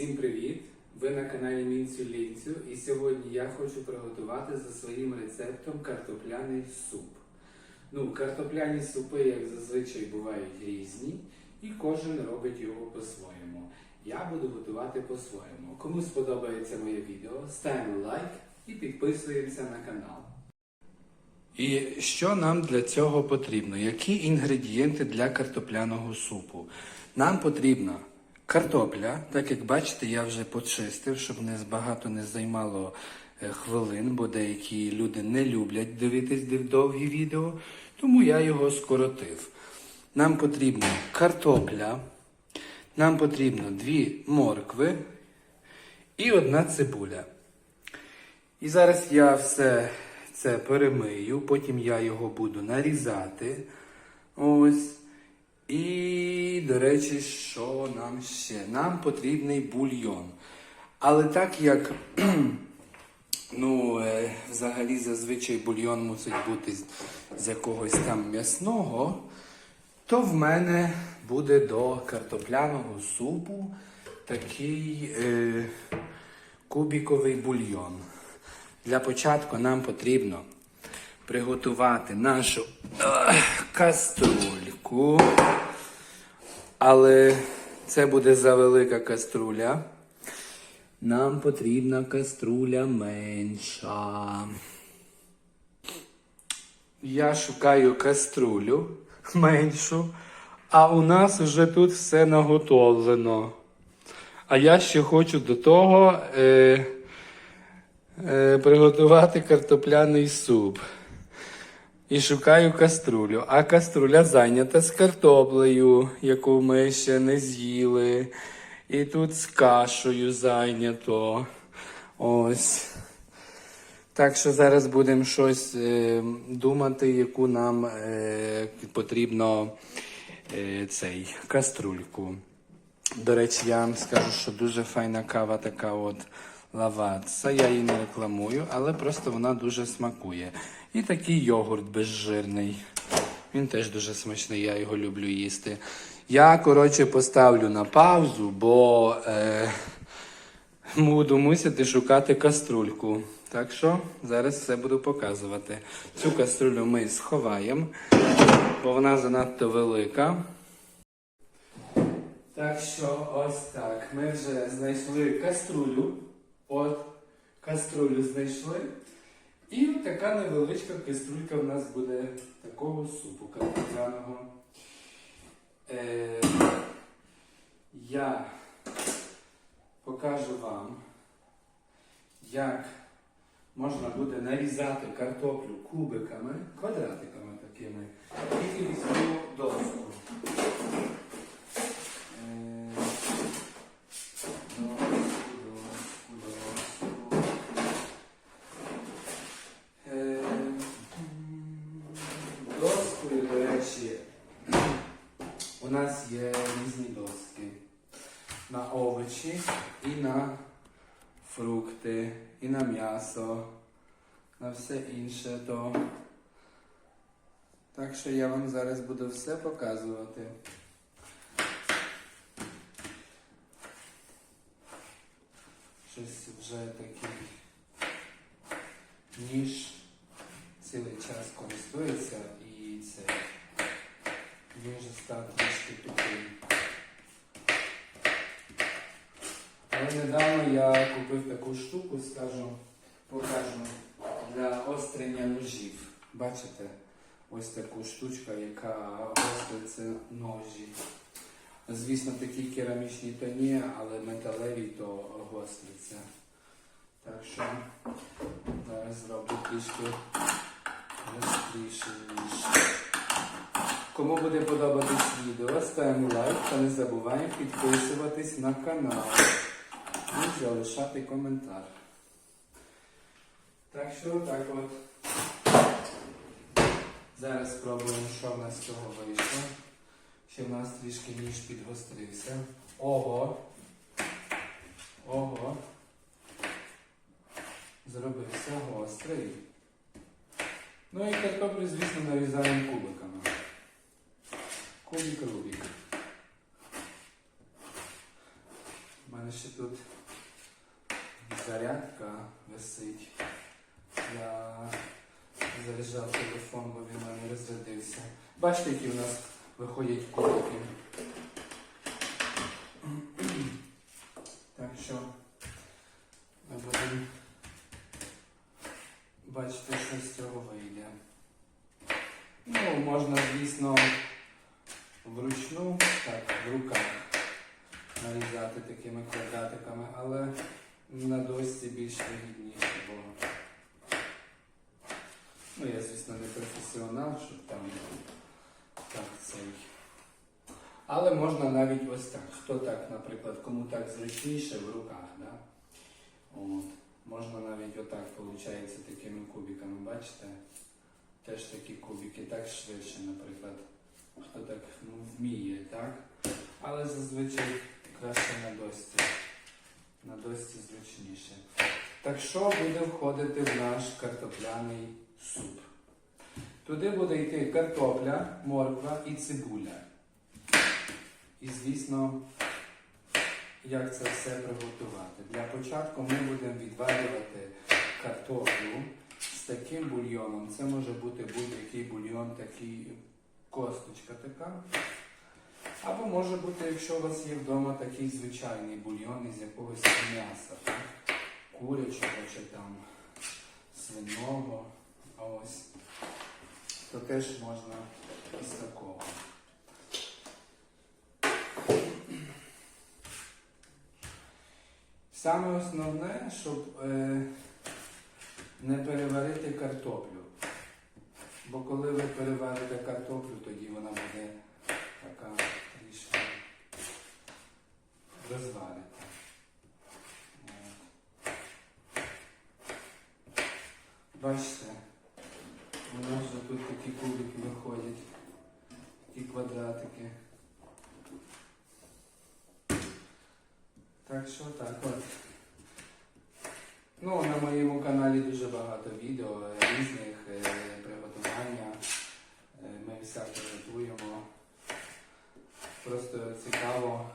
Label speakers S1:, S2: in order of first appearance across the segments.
S1: Всім привіт! Ви на каналі Мінцю Лінцю і сьогодні я хочу приготувати за своїм рецептом картопляний суп. Ну, картопляні супи, як зазвичай, бувають різні, і кожен робить його по-своєму. Я буду готувати по-своєму. Кому сподобається моє відео, ставимо лайк і підписуємося на канал. І що нам для цього потрібно? Які інгредієнти для картопляного супу? Нам потрібна картопля, так як бачите, я вже почистив, щоб не багато не займало е, хвилин, бо деякі люди не люблять дивитись див- довгі відео, тому я його скоротив. Нам потрібна картопля, нам потрібно дві моркви і одна цибуля. І зараз я все це перемию, потім я його буду нарізати. Ось. І, до речі, що нам ще? Нам потрібний бульйон. Але так як ну, е, взагалі зазвичай бульйон мусить бути з, якогось там м'ясного, то в мене буде до картопляного супу такий е, кубіковий бульйон. Для початку нам потрібно приготувати нашу е, каструльку. Але це буде завелика каструля. Нам потрібна каструля менша. Я шукаю каструлю меншу, а у нас вже тут все наготовлено. А я ще хочу до того е, е, приготувати картопляний суп. І шукаю каструлю. А каструля зайнята з картоплею, яку ми ще не з'їли. І тут з кашею зайнято. Ось. Так що зараз будемо щось е, думати, яку нам е, потрібно е, цей каструльку. До речі, я вам скажу, що дуже файна кава така от лаватса. Я її не рекламую, але просто вона дуже смакує. І такий йогурт безжирний. Він теж дуже смачний, я його люблю їсти. Я, коротше, поставлю на паузу, бо е, буду мусити шукати каструльку. Так що зараз все буду показувати. Цю каструлю ми сховаємо, бо вона занадто велика. Так що ось так. Ми вже знайшли каструлю. От, каструлю знайшли. І така невеличка каструлька в нас буде такого супу картопляного. Е, я покажу вам, як можна буде нарізати картоплю кубиками, квадратиками такими, і візьму доску. Все інше. То... Так що я вам зараз буду все показувати. Щось вже такий ніж цілий час користується і це вже став трішки тупим. Але недавно я купив таку штуку, скажу, покажу для острення ножів. Бачите? Ось таку штучку, яка гостриться ножі. Звісно, такі керамічні то ні, але металеві то гостриться. Так що зараз зроблю трішки гостріше ніж. Кому буде подобатись відео, ставимо лайк та не забуваємо підписуватись на канал і залишати коментар. Так що так от. Зараз спробуємо, що в нас з цього вийшло. Ще в нас трішки ніж підгострився. Ого! Ого! Зробився гострий. Ну і картоплю, звісно, нарізаємо кубиками. Кубик Рубік. У мене ще тут зарядка висить. Я заряджав телефон, бо він мене розрядився. Бачите, які в нас виходять кубики. Так що ми будемо бачити, що з цього вийде. Ну, можна, звісно, вручну, так, в руках нарізати такими квадратиками, але на досці більш вигідніше, бо ну, я, звісно, не професіонал, щоб там так цей. Але можна навіть ось так. Хто так, наприклад, кому так зручніше в руках, да? От. Можна навіть отак, виходить, такими кубиками, бачите? Теж такі кубики, так швидше, наприклад. Хто так ну, вміє, так? Але зазвичай краще на досці. На досці зручніше. Так що буде входити в наш картопляний суп? Туди буде йти картопля, морква і цибуля. І, звісно, як це все приготувати. Для початку ми будемо відварювати картоплю з таким бульйоном. Це може бути будь-який бульйон, такий косточка така. Або може бути, якщо у вас є вдома такий звичайний бульйон із якогось м'яса, курячого чи там свиного. Ось. То теж можна із такого. Саме основне, щоб е, не переварити картоплю. Бо коли ви переварите картоплю, тоді вона буде така трішки розварена. Бачите, у нас вже тут такі кубики виходять, такі квадратики. Так що так от. Ну, на моєму каналі дуже багато відео різних е, приготування. Е, ми всяке готуємо. Просто цікаво,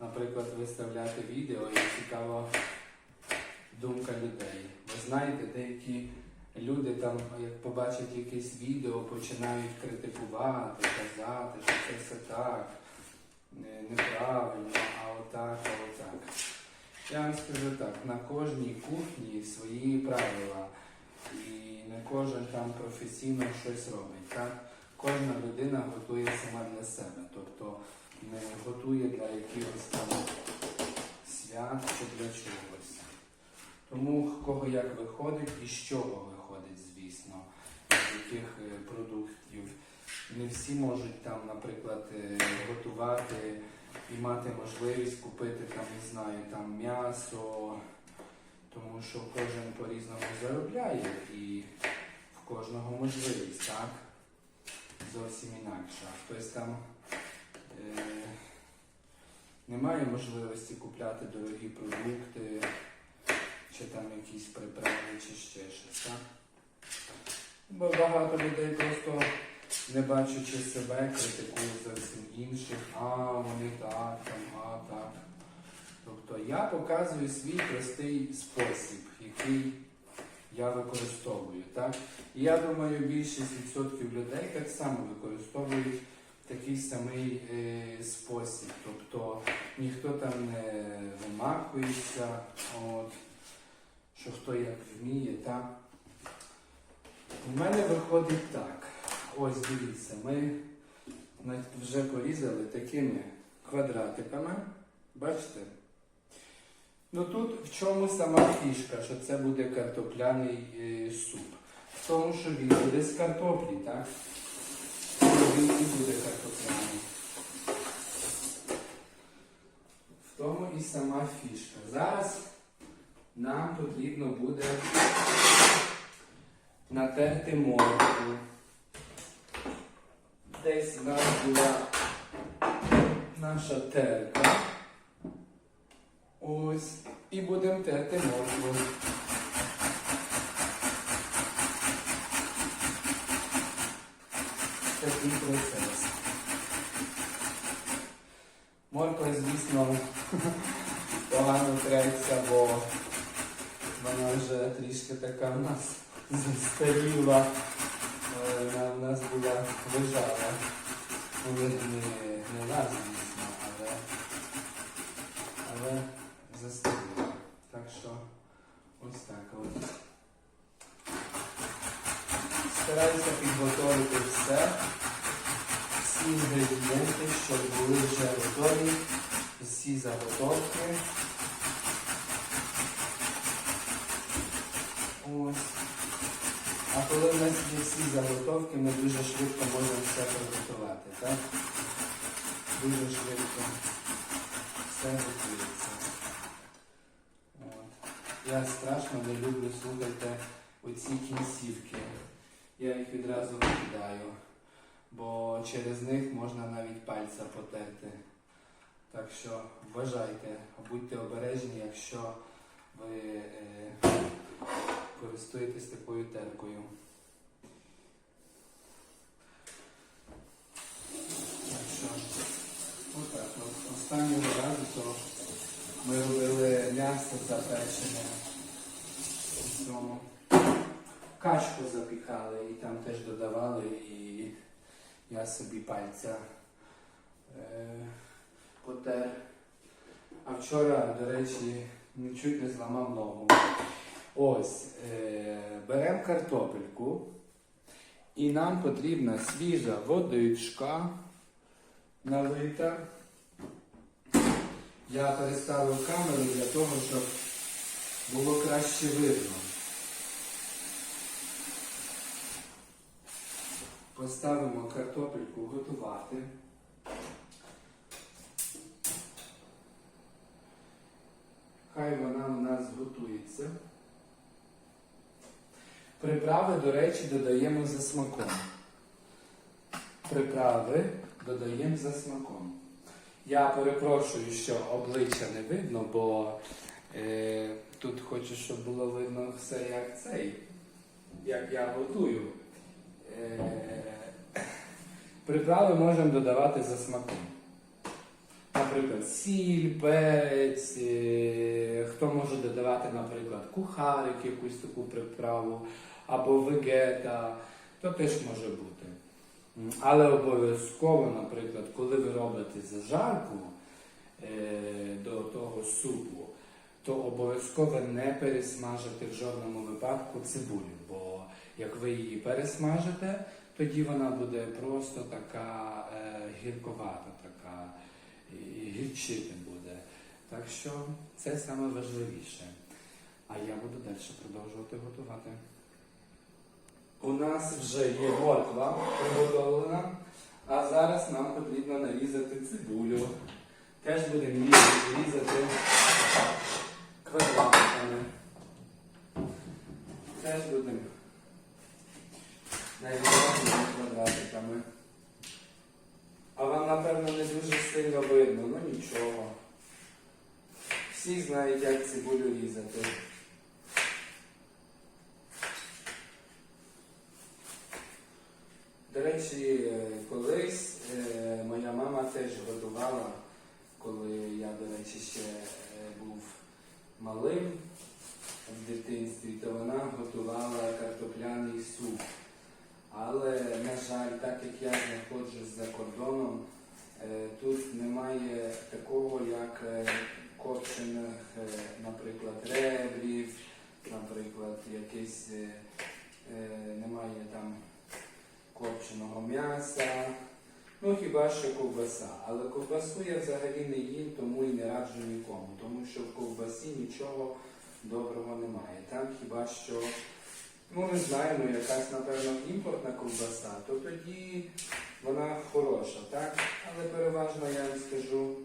S1: наприклад, виставляти відео і цікаво думка людей. Ви знаєте, деякі люди там, як побачать якесь відео, починають критикувати, казати, що це все так, неправильно, а отак, а отак. Я вам скажу так, на кожній кухні свої правила. І не кожен там професійно щось робить. Так? Кожна людина готує сама для себе. Тобто не готує для якихось там свят чи для чогось. Тому кого як виходить і з чого виходить, з яких е, продуктів. Не всі можуть там, наприклад, е, готувати і мати можливість купити там, не знаю, там м'ясо, тому що кожен по-різному заробляє і в кожного можливість, так? Зовсім інакша. Хтось там е, не можливості купляти дорогі продукти, чи там якісь приправи, чи ще щось, так? Бо багато людей просто не бачачи себе, критикують зовсім інших, а вони так, там, а так. Тобто я показую свій простий спосіб, який я використовую. Так? І я думаю, більшість відсотків людей так само використовують такий самий е, спосіб. Тобто ніхто там не вимахується, от, що хто як вміє. Так? У мене виходить так. Ось дивіться, ми вже порізали такими квадратиками. Бачите? Ну тут в чому сама фішка, що це буде картопляний е, суп. В тому, що він буде з картоплі, так? Він і буде картопляний. В тому і сама фішка. Зараз нам потрібно буде натерти морку. Десь в нас була наша терка. Ось. І будемо терти моркву. Застаріла. Е, в нас була лежала. Ну, не, не, нас, звісно, але, але застаріла. Так що ось так от. Стараюся підготовити все, всі інгредієнти, щоб були вже готові, всі заготовки. Ось. Коли в нас є всі заготовки, ми дуже швидко можемо все приготувати, так? Дуже швидко все готується. От. Я страшно не люблю, слухайте, оці кінцівки. Я їх відразу викидаю, бо через них можна навіть пальця потерти. Так що вважайте, будьте обережні, якщо ви е, користуєтесь такою теркою. Останнього разу то ми робили м'ясо запечене цьому. Качку запікали і там теж додавали, і я собі пальця е, потер. А вчора, до речі, нічуть не зламав ногу. Ось, е, беремо картопельку, і нам потрібна свіжа водичка налита. Я переставив камеру для того, щоб було краще видно. Поставимо картопельку готувати. Хай вона у нас готується. Приправи, до речі, додаємо за смаком. Приправи додаємо за смаком. Я перепрошую, що обличчя не видно, бо е, тут хочу, щоб було видно все як цей, як я готую. Е, приправи можемо додавати за смаком. Наприклад, сіль, перець, е, хто може додавати, наприклад, кухарик, якусь таку приправу, або вегета, то теж може бути. Але обов'язково, наприклад, коли ви робите зажарку е, до того супу, то обов'язково не пересмажити в жодному випадку цибулю, бо як ви її пересмажите, тоді вона буде просто така е, гірковата, така і гірчити буде. Так що це саме важливіше. А я буду далі продовжувати готувати. У нас вже є морква приготовлена, а зараз нам потрібно нарізати цибулю. Теж будемо різати квадратиками. Теж будемо нарізати її квадратиками. А вам, напевно, не дуже сильно видно, ну нічого. Всі знають, як цибулю різати. До речі, е, колись е, моя мама теж готувала, коли я, до речі, ще е, був малим в дитинстві, то вона готувала картопляний суп. Але, на жаль, так як я знаходжусь за кордоном, тут немає такого, як копчених, е, наприклад, ребрів, наприклад, якесь е, е, немає там копченого м'яса. Ну хіба що ковбаса. Але ковбасу я взагалі не їм, тому і не раджу нікому, тому що в ковбасі нічого доброго немає. Там хіба що Ну, не знаю, ну якась, напевно, імпортна ковбаса, то тоді вона хороша, так? Але переважно я вам скажу,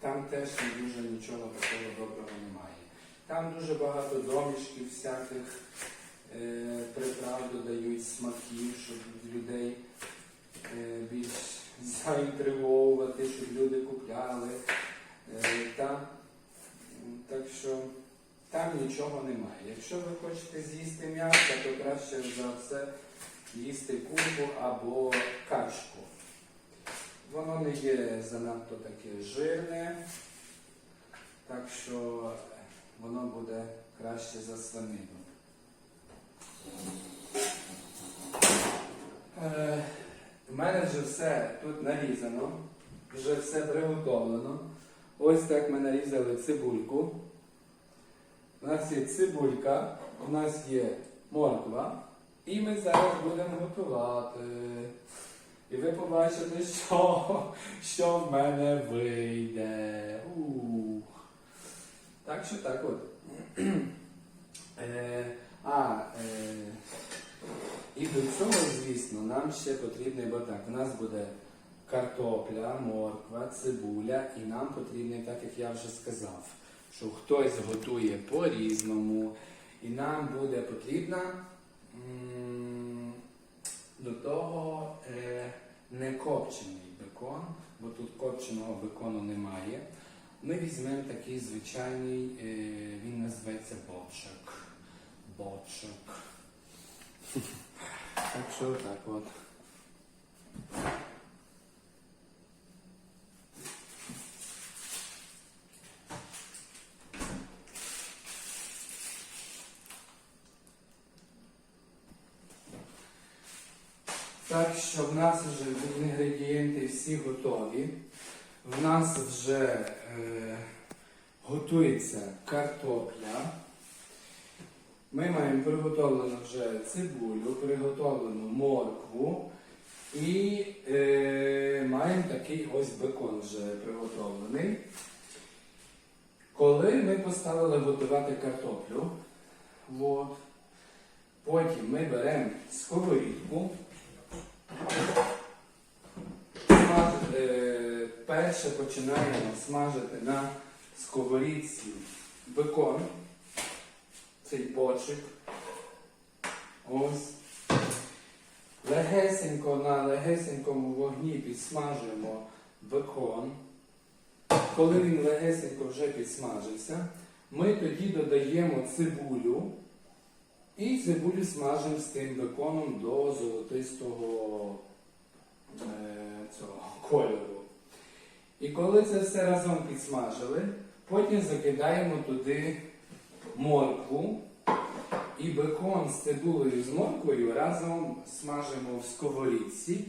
S1: там теж дуже нічого такого доброго немає. Там дуже багато домішків всяких е, приправ додають смаків, щоб людей е, більш заінтриговувати, щоб люди купляли. Е, та, так що. Там нічого немає. Якщо ви хочете з'їсти м'ясо, то краще за все їсти курку або качку. Воно не є занадто таке жирне, Так що воно буде краще за свинину. Е, У мене вже все тут нарізано, вже все приготовлено. Ось так ми нарізали цибульку. У нас є цибулька, у нас є морква, і ми зараз будемо готувати. І ви побачите, що, що в мене вийде. Ух. Так що так от. Е, а, е, і до цього, звісно, нам ще потрібний, бо так, у нас буде картопля, морква, цибуля, і нам потрібний, так як я вже сказав, що хтось готує по-різному, і нам буде потрібна м, до того е, не копчений бекон, бо тут копченого бекону немає. Ми візьмемо такий звичайний, е, він називається бочок. Бочок. Так що так от. Так що в нас вже інгредієнти всі готові. В нас вже е, готується картопля. Ми маємо приготовлену вже цибулю, приготовлену моркву і е, маємо такий ось бекон вже приготовлений. Коли ми поставили готувати картоплю, от, потім ми беремо сковорідку. Смаж- е, перше починаємо смажити на сковорідці бекон, цей бочик. Ось. Легесенько на легесенькому вогні підсмажуємо бекон. Коли він легесенько вже підсмажився, ми тоді додаємо цибулю і цибулю смажимо з тим беконом до золотистого е, цього кольору. І коли це все разом підсмажили, потім закидаємо туди моркву і бекон з цибулею з морквою разом смажимо в сковорідці.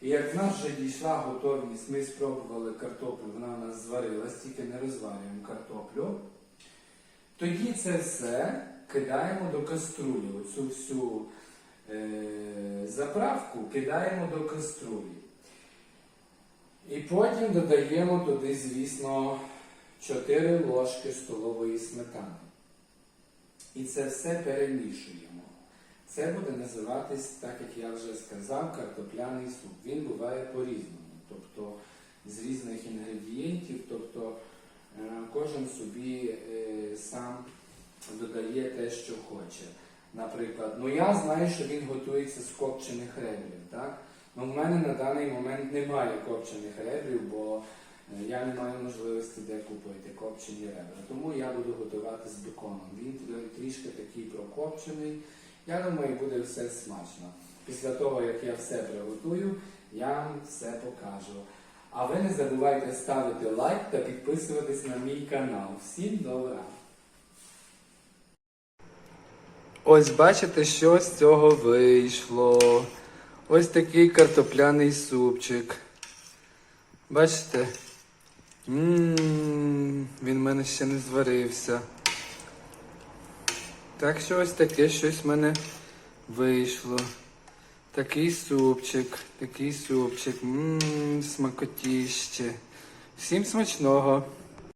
S1: І як в нас вже дійшла готовність, ми спробували картоплю, вона у нас зварилась, тільки не розварюємо картоплю. Тоді це все кидаємо до каструлі. Оцю всю е, заправку кидаємо до каструлі. І потім додаємо туди, звісно, 4 ложки столової сметани. І це все перемішуємо. Це буде називатись, так як я вже сказав, картопляний суп. Він буває по-різному. Тобто з різних інгредієнтів, тобто е, кожен собі е, сам додає те, що хоче. Наприклад, ну я знаю, що він готується з копчених ребрів. Так? Ну, в мене на даний момент немає копчених ребрів, бо е, я не маю можливості де купити копчені ребра. Тому я буду готувати з беконом. Він трішки такий прокопчений. Я думаю, буде все смачно. Після того, як я все приготую, я вам все покажу. А ви не забувайте ставити лайк та підписуватись на мій канал. Всім добра! Ось бачите, що з цього вийшло. Ось такий картопляний супчик. Бачите? Ммм, він в мене ще не зварився. Так що ось таке щось в мене вийшло. Такий супчик, такий супчик. Ммм, смакотіще. Всім смачного!